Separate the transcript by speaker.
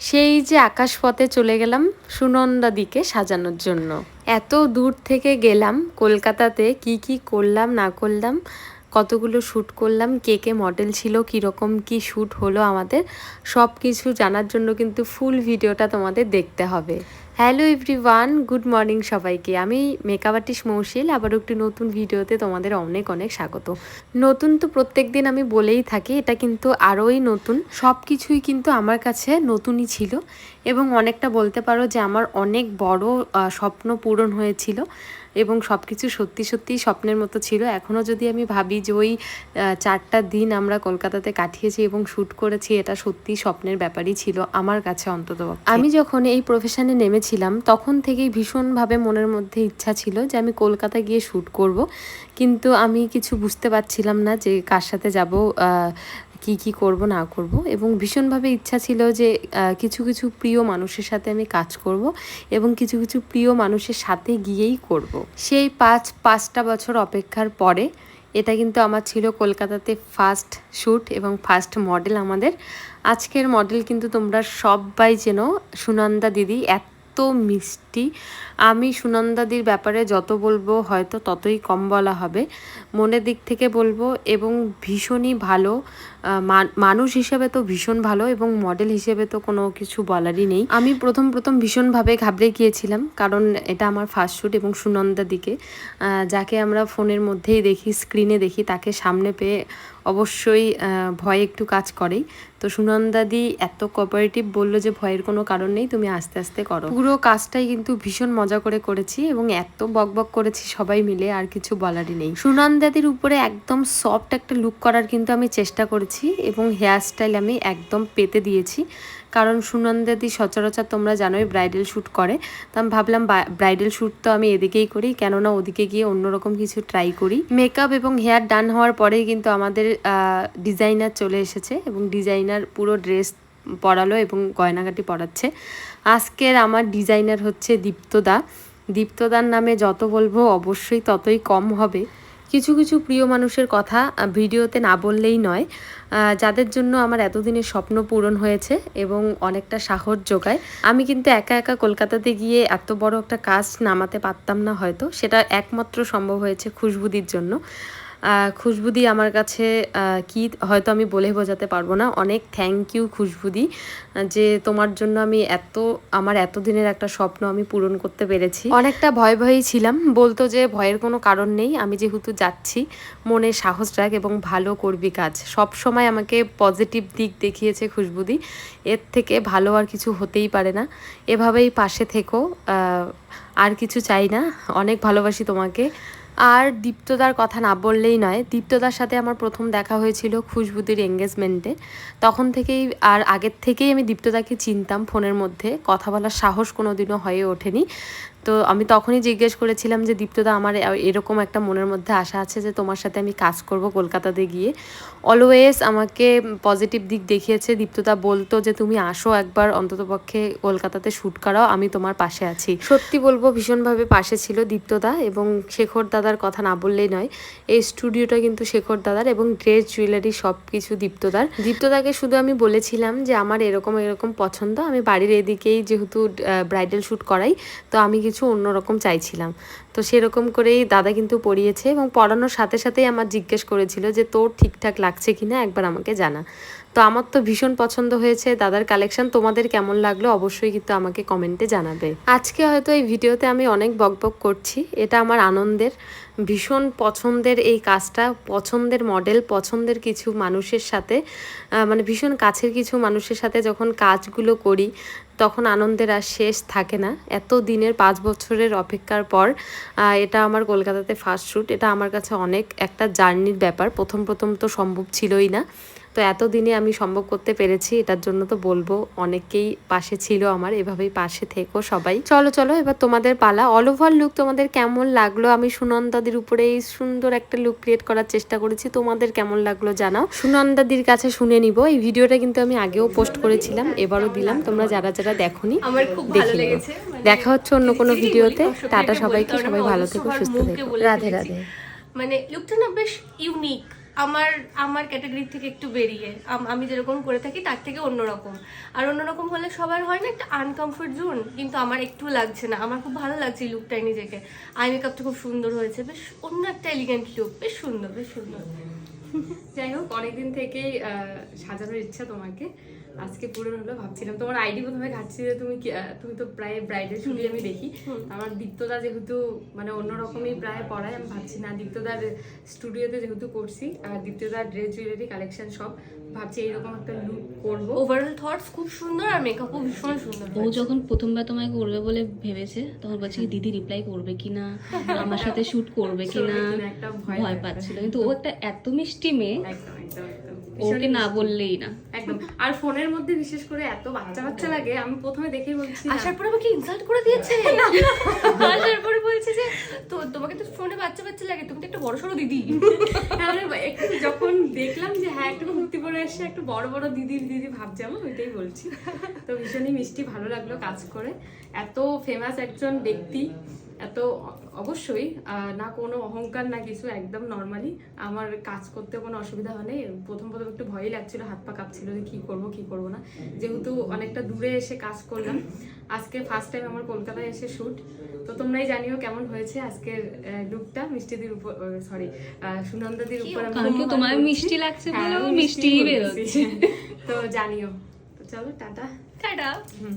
Speaker 1: সেই যে আকাশপথে চলে গেলাম সুনন্দা দিকে সাজানোর জন্য। এত দূর থেকে গেলাম, কলকাতাতে কি কি করলাম, না করলাম কতগুলো শ্যুট করলাম, কে কে মডেল ছিল, কীরকম কি শ্যুট হলো আমাদের সব কিছু জানার জন্য কিন্তু ফুল ভিডিওটা তোমাদের দেখতে হবে। হ্যালো এভরিওয়ান গুড মর্নিং সবাইকে। আমি মেকআপ আর্টিস্ট মৌশিল আবার একটি নতুন ভিডিওতে তোমাদের অনেক অনেক স্বাগত। নতুন তো প্রত্যেক দিন আমি বলেই থাকি, এটা কিন্তু আরোই নতুন। সব কিছুই কিন্তু আমার কাছে নতুনই ছিল এবং অনেকটা বলতে পারো যে আমার অনেক বড় স্বপ্ন পূরণ হয়েছিল। এবং সব কিছু সত্যি সত্যি স্বপ্নের মতো ছিল। এখনও যদি আমি ভাবি যে ওই চারটা দিন আমরা কলকাতাতে কাটিয়েছি এবং শ্যুট করেছি, এটা সত্যি স্বপ্নের ব্যাপারই ছিল আমার কাছে অন্তত আমি যখন এই প্রফেশনে নেমেছিলাম, তখন থেকেই ভীষণভাবে মনের মধ্যে ইচ্ছা ছিল যে আমি কলকাতা গিয়ে শ্যুট করব। কিন্তু আমি কিছু বুঝতে পারছিলাম না যে কার সাথে যাব কি কি করব, না করব এবং ভীষণভাবে ইচ্ছা ছিল যে কিছু কিছু প্রিয় মানুষের সাথে আমি কাজ করব এবং কিছু কিছু প্রিয় মানুষের সাথে গিয়েই করব। সেই পাঁচ, পাঁচটা বছর অপেক্ষার পরে এটা কিন্তু আমার ছিল কলকাতাতে ফার্স্ট শ্যুট এবং ফার্স্ট মডেল আমাদের। আজকের মডেল কিন্তু তোমরা সবাই চেনো, সুনন্দা দিদি, এত মিষ্টি। আমি সুনন্দাদির ব্যাপারে যত বলব হয়তো ততই কম বলা হবে। মনের দিক থেকে বলব এবং ভীষণই ভালো মানুষ হিসেবে তো ভীষণ ভালো এবং মডেল হিসেবে তো কোনো কিছু বলারই নেই। আমি প্রথম প্রথম ভীষণভাবে ঘাবড়ে গিয়েছিলাম কারণ এটা আমার ফার্স্ট শ্যুট এবং সুনন্দা দিকে যাকে আমরা ফোনের মধ্যেই দেখি স্ক্রিনে দেখি, তাকে সামনে পেয়ে অবশ্যই ভয় একটু কাজ করেই। তো সুনন্দাদি এত কোঅপারেটিভ বলল যে ভয়ের কোনো কারণ নেই, তুমি আস্তে আস্তে করো। পুরো কাজটাই কিন্তু ভীষণ মজা করে করেছি এবং এত বকবক করেছি সবাই মিলে, আর কিছু বলারই নেই। সুনন্দাদির উপরে একদম সফট একটা লুক করার কিন্তু আমি চেষ্টা করেছি এবং হেয়ার স্টাইল আমি একদম পেতে দিয়েছি। কারণ সুনন্দাদি সচরাচর তোমরা জানোই ব্রাইডাল শ্যুট করে। তো আমি ভাবলাম ব্রাইডাল শ্যুট তো আমি এদিকেই করি, কেননা ওদিকে গিয়ে অন্যরকম কিছু ট্রাই করি। মেকআপ এবং হেয়ার ডান হওয়ার পরেই কিন্তু আমাদের ডিজাইনার চলে এসেছে এবং ডিজাইনার পুরো ড্রেস পরালো এবং গয়নাগাটি পরাচ্ছে। আজকের আমার ডিজাইনার হচ্ছে দীপ্তদা। দীপ্তদার নামে যত বলব অবশ্যই ততই কম হবে। কিছু কিছু প্রিয় মানুষের কথা ভিডিওতে না বললেই নয়। যাদের জন্য আমার এতদিনের স্বপ্ন পূরণ হয়েছে এবং অনেকটা সাহস যোগায়। আমি কিন্তু একা একা কলকাতাতে গিয়ে এত বড় একটা কাজ নামাতে পারতাম না হয়তো। সেটা একমাত্র সম্ভব হয়েছে খুশবুদির জন্য। খুশবুদি আমার কাছে কি হয়তো আমি বলে বোঝাতে পারব না। অনেক থ্যাংক ইউ খুশবুদি যে তোমার জন্য আমি এত, আমার এতদিনের একটা স্বপ্ন আমি পূরণ করতে পেরেছি। অনেকটা ভয় ভয়েই ছিলাম। বলতো যে ভয়ের কোনো কারণ নেই। আমি যেহেতু যাচ্ছি, মনে সাহস রাখ এবং ভালো করবি কাজ। সব সময় আমাকে পজিটিভ দিক দেখিয়েছে খুশবুদি এর থেকে ভালো আর কিছু হতেই পারে না। এভাবেই পাশে থেকো। আর কিছু চাই না। অনেক ভালোবাসি তোমাকে। আর দীপ্তদার কথা না বললেই নয়, দীপ্তদার সাথে আমার প্রথম দেখা হয়েছিল খুশবুদির এঙ্গেজমেন্টে তখন থেকেই আর আগের থেকেই আমি দীপ্তদাকে চিনতাম, ফোনের মধ্যে। কথা বলার সাহস কোনোদিনও হয়ে ওঠেনি। তো আমি তখনই জিজ্ঞেস করেছিলাম যে, দীপ্তদা, আমার এরকম একটা মনের মধ্যে আশা আছে যে, তোমার সাথে আমি কাজ করব কলকাতাতে গিয়ে। অলওয়েজ আমাকে পজিটিভ দিক দেখিয়েছে। দীপ্তদা বলতো যে, তুমি আসো একবার, অন্ততপক্ষে কলকাতাতে শ্যুট করাও, আমি তোমার পাশে আছি। সত্যি বলব, ভীষণভাবে পাশে ছিল দীপ্তদা এবং শেখর দাদার কথা না বললেই নয়, এই স্টুডিওটা কিন্তু শেখর দাদার এবং ড্রেস, জুয়েলারি সব কিছু দীপ্তদার। দীপ্তদাকে শুধু আমি বলেছিলাম যে, আমার এরকম এরকম পছন্দ, আমি বাড়ির এদিকেই যেহেতু ব্রাইডাল শ্যুট করাই, তো আমি কিছু অন্যরকম চাইছিলাম। তো সেরকম করেই দাদা কিন্তু পড়িয়েছে এবং পড়ানোর সাথে সাথেই আমার জিজ্ঞেস করেছিল যে তোর ঠিকঠাক লাগছে কি না একবার আমাকে জানা। তো আমার তো ভীষণ পছন্দ হয়েছে। দাদার কালেকশন তোমাদের কেমন লাগল অবশ্যই কিন্তু আমাকে কমেন্টে জানাবে। আজকে হয়তো এই ভিডিওতে আমি অনেক বকবক করছি। এটা আমার আনন্দের, ভীষণ পছন্দের এই কাজটা, পছন্দের মডেল পছন্দের কিছু মানুষের সাথে মানে ভীষণ কাছের কিছু মানুষের সাথে যখন কাজগুলো করি তখন আনন্দের আর শেষ থাকে না। এত দিনের পাঁচ বছরের অপেক্ষার পর এটা আমার কলকাতাতে ফার্স্ট শ্যুট এটা আমার কাছে অনেক একটা জার্নির ব্যাপার। প্রথম প্রথম তো সম্ভব ছিলই না। তো এতদিনে আমি সম্ভব করতে পেরেছি এটার জন্য তো বলব অনেকেই পাশে ছিল আমার এভাবেই পাশে থেকো সবাই। চলো চলো এবার তোমাদের পালা। অল ওভার লুক তোমাদের কেমন লাগল? আমি সুনন্দাদির উপরে এই সুন্দর একটা লুক ক্রিয়েট করার চেষ্টা করেছি। তোমাদের কেমন লাগল জানাও। সুনন্দাদির কাছে শুনে নিব। এই ভিডিওটা কিন্তু আমি আগেও পোস্ট করেছিলাম এবারও দিলাম। তোমরা যারা যারা দেখোনি দেখে নিও।
Speaker 2: লেগেছে।
Speaker 1: দেখা হচ্ছে অন্য কোনো ভিডিওতে টাটা সবাইকে সবাই ভালো থেকো সুস্থ থেকো। রাধে রাধে।
Speaker 2: মানে লুকটা না বেশ ইউনিক আমার আমার ক্যাটাগরি থেকে একটু বেরিয়ে। আম- যেরকম করে থাকি, তার থেকে অন্যরকম। আর অন্যরকম হলে সবার হয় না একটা আনকমফোর্ট জোন কিন্তু আমার একটু লাগছে না। আমার খুব ভালো লাগছে এই লুকটাই নিজেকে। আই মেকআপটা খুব সুন্দর হয়েছে। বেশ অন্য একটা এলিগেন্ট লুক বেশ সুন্দর বেশ সুন্দর।
Speaker 3: যাই হোক, অনেকদিন থেকেই সাজানোর ইচ্ছা তোমাকে। আজকে পূরণ হলো ভাবছিলাম তোমার আইডি প্রথমে ঘাটছি যে তুমি তুমি তো প্রায় ব্রাইডের শুনি আমি দেখি। আমার দীপ্তদা যেহেতু মানে অন্যরকমই প্রায় পড়ায় আমি ভাবছি না দীপ্তদার স্টুডিওতে যেহেতু করছি আর দীপ্তদার ড্রেস জুয়েলারি কালেকশন সব ভাবছি এইরকম একটা লুক করব।
Speaker 2: ওভারঅল থটস খুব সুন্দর আর মেকআপও ভীষণ সুন্দর
Speaker 4: ও যখন প্রথমবার তোমায় করবে বলে ভেবেছে তখন বলছে দিদি রিপ্লাই করবে কিনা আমার সাথে শুট করবে কিনা
Speaker 3: একটা ভয়
Speaker 4: পাচ্ছিল। কিন্তু ও একটা এত মিষ্টি মেয়ে
Speaker 3: একদম একদম একদম।
Speaker 4: ওকে না বললেই না।
Speaker 3: একদম। আর ফোনের মধ্যে বিশেষ করে এত বাচ্চা বাচ্চা লাগে আমি প্রথমে দেখেই বলছি
Speaker 2: আসার পরে আমাকে ইনসাল্ট করে দিয়েছে। আসার পরে বলছে যে তো তোমাকে তো ফোনে বাচ্চা বাচ্চা লাগে তুমি তো একটা বড় সড়ো দিদি
Speaker 3: হ্যাঁ, মানে একটু যখন দেখলাম যে হ্যাঁ একটু কুর্তি পরে এসে একটু বড় বড় দিদির দিদি ভাব যেমন ওইটাই বলছি। তো ভীষণই মিষ্টি, ভালো লাগল কাজ করে। এত ফেমাস একজন ব্যক্তি। এত অবশ্যই না কোনো অহংকার না কিছু একদম নর্মালি আমার কাজ করতে কোনো অসুবিধা হয়নি। প্রথম প্রথম একটু ভয়ই লাগছিল হাত পা কাঁপছিল যে কি করব কি করব না। যেহেতু অনেকটা দূরে এসে কাজ করলাম আজকে ফার্স্ট টাইম আমার কলকাতায় এসে শ্যুট তো তোমরাই জানিও কেমন হয়েছে আজকের লুকটা মিষ্টিদির উপর সরি সুনন্দাদির উপর
Speaker 4: তোমার মিষ্টি লাগছে
Speaker 3: হ্যাঁ,
Speaker 4: বলে। বেরোচ্ছে।
Speaker 3: তো জানিও। তো চলো টাটা।
Speaker 2: টাটা।
Speaker 3: হুম।